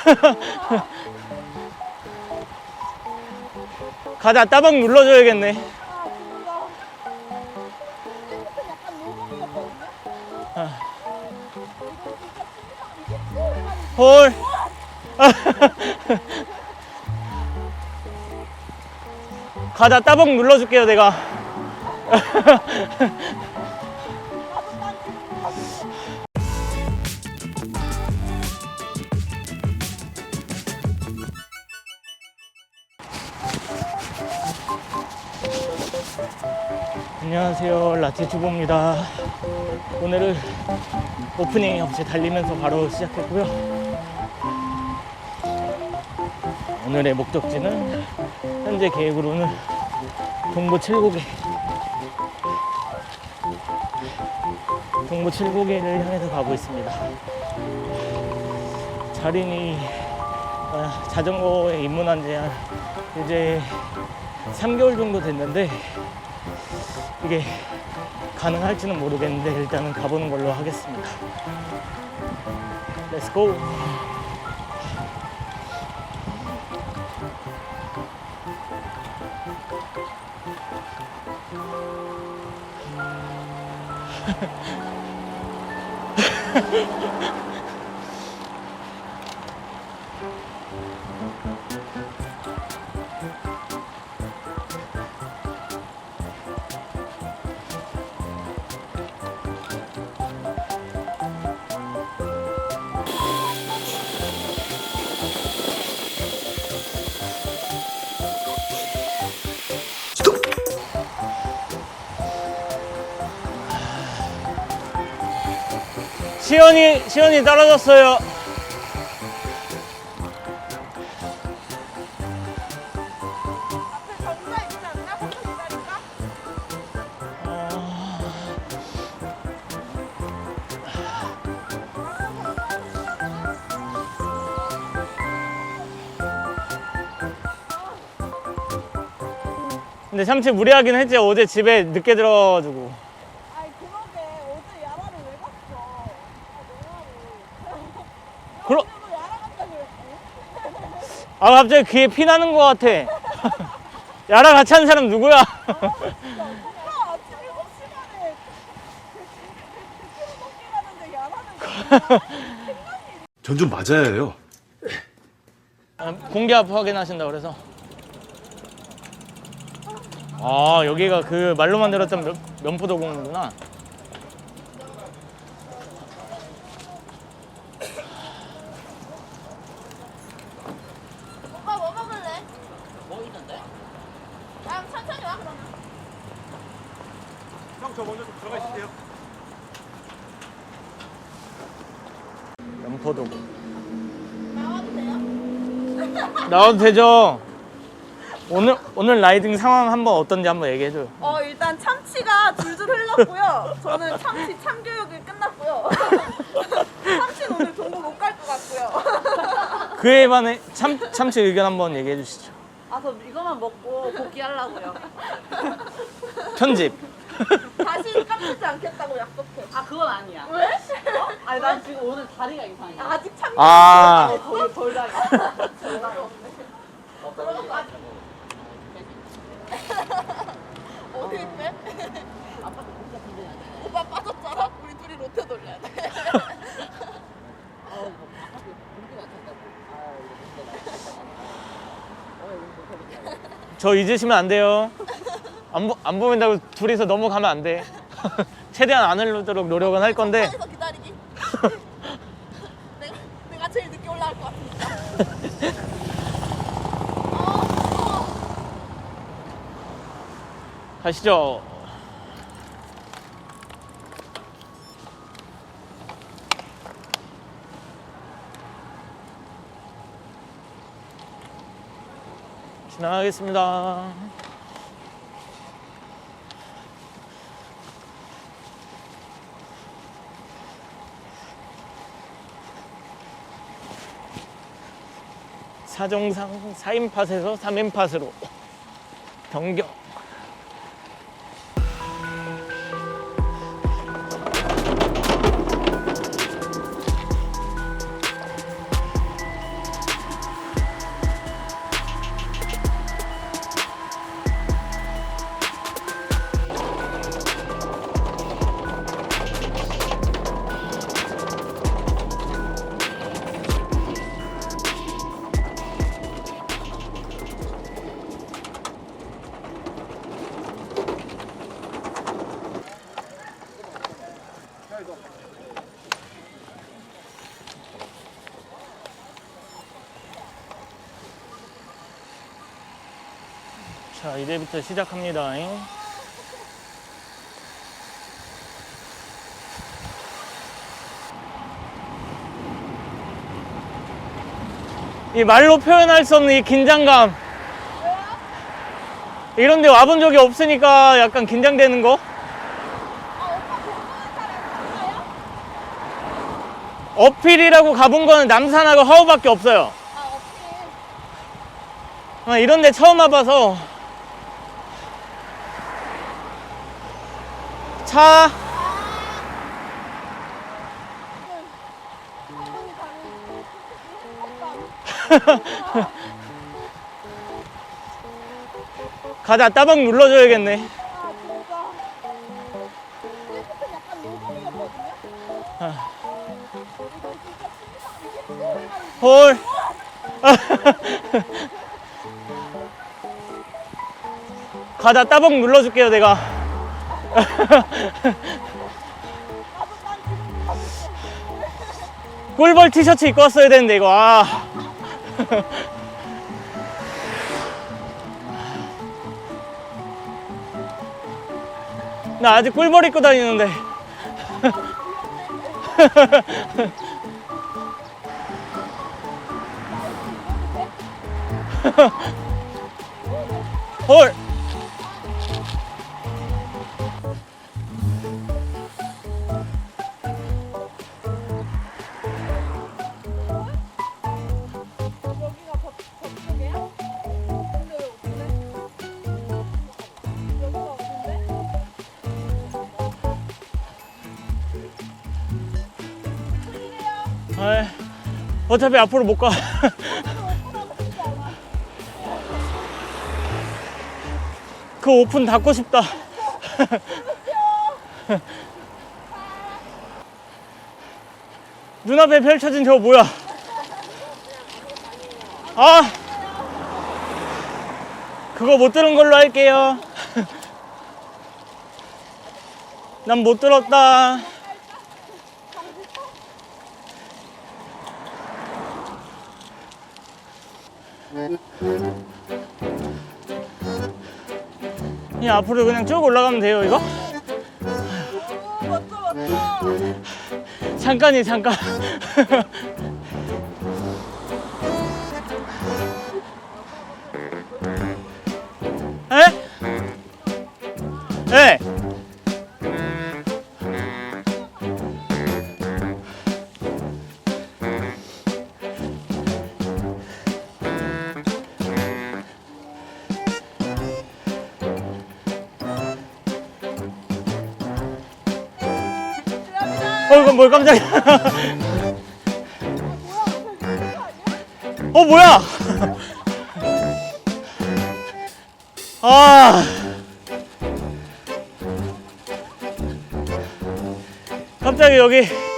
가자 따박 눌러줘야겠네. 홀. 가자 따박 눌러줄게요 내가 안녕하세요. 라티 투보입니다. 오늘은 오프닝이 없이 달리면서 바로 시작했고요. 오늘의 목적지는 현재 계획으로는 동부 7고개 동부 7고개를 향해서 가고 있습니다. 자린이 아, 자전거에 입문한 지 한 이제 3개월 정도 됐는데 이게 가능할지는 모르겠는데 일단은 가보는 걸로 하겠습니다. 렛츠고! 시연이, 시연이 떨어졌어요. 근데 참치 무리하긴 했지. 어제 집에 늦게 들어가지고. 아이 그러게 어제 야라를 왜 갔어? 아 너무하고. 그러- 오늘도 야라 간다 그랬어? 아, 갑자기 귀에 피 나는 것 같아. 야랑 같이 한 사람 누구야? 야 아침 7시간에 그 먹기 가는데 야라는 전좀 맞아야 해요. 아, 공기압 확인하신다 그래서. 아, 여기가 그 말로만 들었던 면, 면포도공이구나. 오빠 뭐 먹을래? 야 천천히 와 그러면 면포도공. 나와도 돼요? 나와도 되죠? 오늘, 오늘 라이딩 상황 한번 어떤지 한번 얘기해 줘요. 어 일단 참치가 줄줄 흘렀고요 저는 참치 참교육이 끝났고요 참치는 오늘 동부 못 갈 것 같고요 그에 반해 참, 참치 의견 한번 얘기해 주시죠. 아, 저 이거만 먹고 복귀하려고요. 편집. 다시 깜빡지 않겠다고 약속해 아, 그건 아니야. 왜? 어? 아니, 난 지금 오늘 다리가 이상해. 아직 참 아, 덜, 덜 다리. 덜 다리. 어디 있대? 오빠 빠졌잖아 우리 둘이 로테 돌려야 돼 저 잊으시면 안 돼요. 안, 보, 안 보인다고 둘이서 넘어가면 안 돼. 최대한 안 흘러도록 노력은 할 건데. 기다리기 내가, 내가 제일 늦게 올라갈 것 같으니까 어, 어. 가시죠. 지나가겠습니다. 사정상 4인팟에서 3인팟으로 변경. 자, 이제부터 시작합니다. 이 말로 표현할 수 없는 이 긴장감. 이런 데 와본 적이 없으니까 약간 긴장되는 거? 어필이라고 가본 거는 남산하고 하우밖에 없어요. 아, 이런 데 처음 와봐서 차. 가자 따박 눌러줘야겠네. 헐 가자 따박 눌러줄게요 내가 꿀벌 티셔츠 입고 왔어야 되는데 이거. 아. 나 아직 꿀벌 입고 다니는데. 헐 아이, 어차피 앞으로 못 가. 그 오픈 닫고 싶다. 눈앞에 펼쳐진 저거 뭐야? 아! 그거 못 들은 걸로 할게요. 난 못 들었다. 이 앞으로 그냥 쭉 올라가면 돼요, 이거? 오, 맞죠, 맞죠? 잠깐이 잠깐. 에? 네. 뭘 깜짝이야. 어, 뭐야? 아. 갑자기 여기.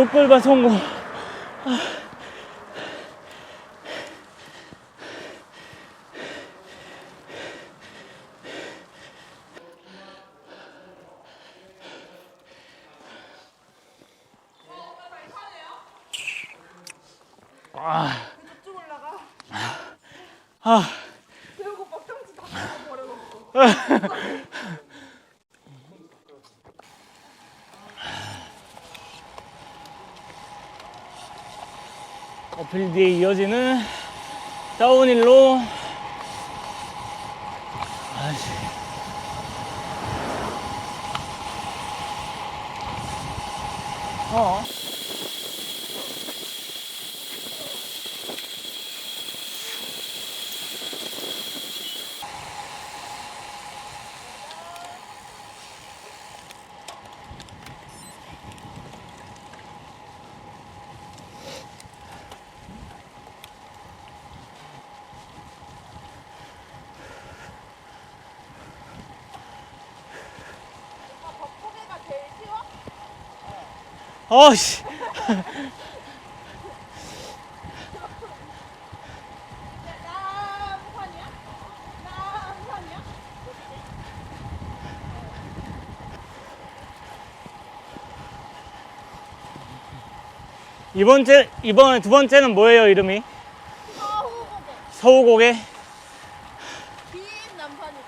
노골바 성공. 저쪽 올라가. 아, 배우고 막장치 다 버려놓고. 뒤에 이어지는 다운힐로 아이씨. 어. 아, 벚고개가 제일 쉬워? 어씨. 이번 째 이번에 두 번째는 뭐예요 이름이? 서후고개. 서우고개 긴 남산이고.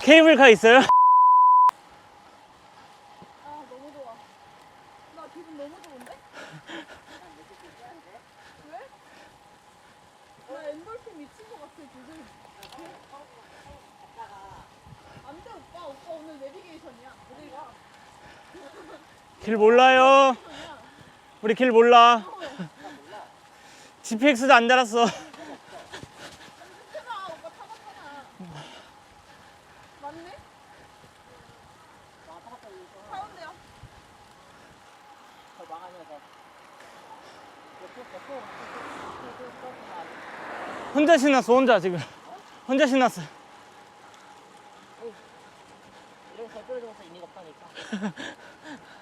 케이블카 있어요? 아 너무 좋아. 나 기분 너무 좋은데? 왜? 나 엔돌핀 미친 것 같아 지금. 안돼 오빠 오빠 오늘 내비게이션이야. 어디가? 길 몰라요. 우리 길 몰라. GPX도 안 달았어. 혼자 신났어 혼자 지금. 혼자 신났어. 이렇게 잘 떨어져서 의미가 없다니까.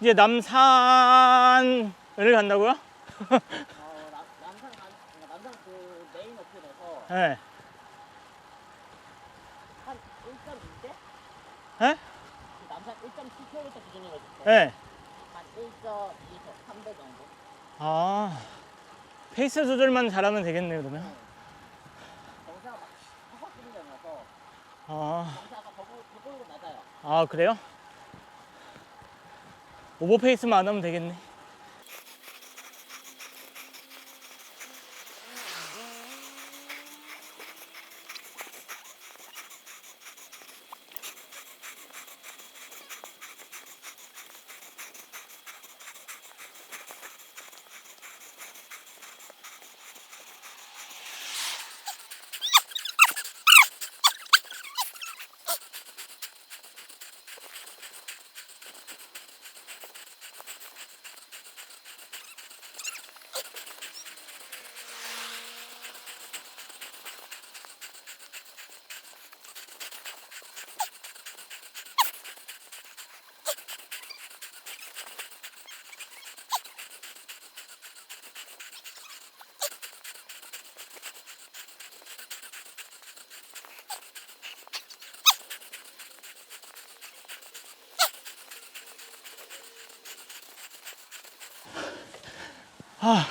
이제 남산을 간다고요? 어, 남, 남산 간, 그러니까 남산 그 메인 어필에서 네. 한 1.2대? 네? 그 남산 1.7km 기준으로 해줄게. 네. 한 1.2에서 3배 정도? 아 페이스 조절만 잘하면 되겠네요 그러면. 경사가 막 확확 데라서 아, 경사가 더블, 더블로 낮아요. 아 그래요? 오버 페이스만 안 하면 되겠네. 아.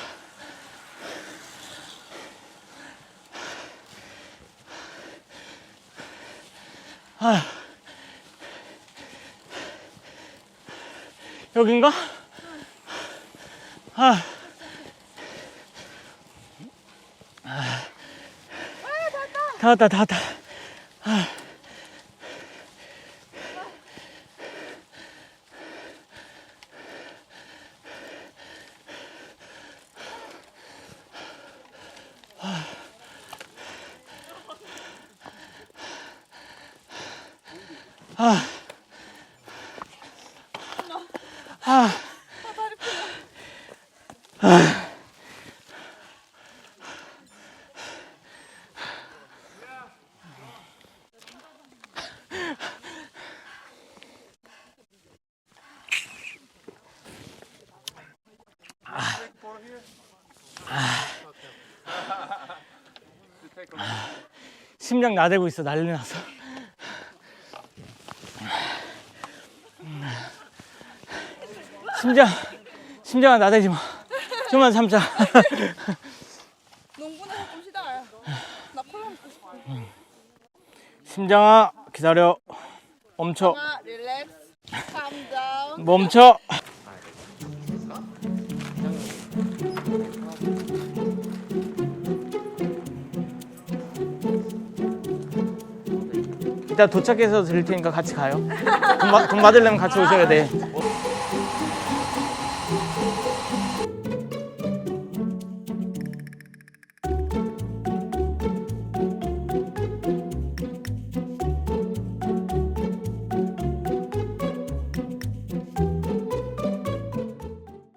아. 여긴가? 아. 아. 다 왔다, 다 왔다. 아. 아. 아. 심장 나대고 있어 난리 나서. 심장 심장아 나대지 마. 좀만 참자. 농구는 좀 쉬다가요. 나 콜라 먹고 싶어. 심장아 기다려. 멈춰. 릴렉스. 멈춰. 이따 도착해서 드릴 테니까 같이 가요. 돈, 받- 돈 받으려면 같이 오셔야 돼.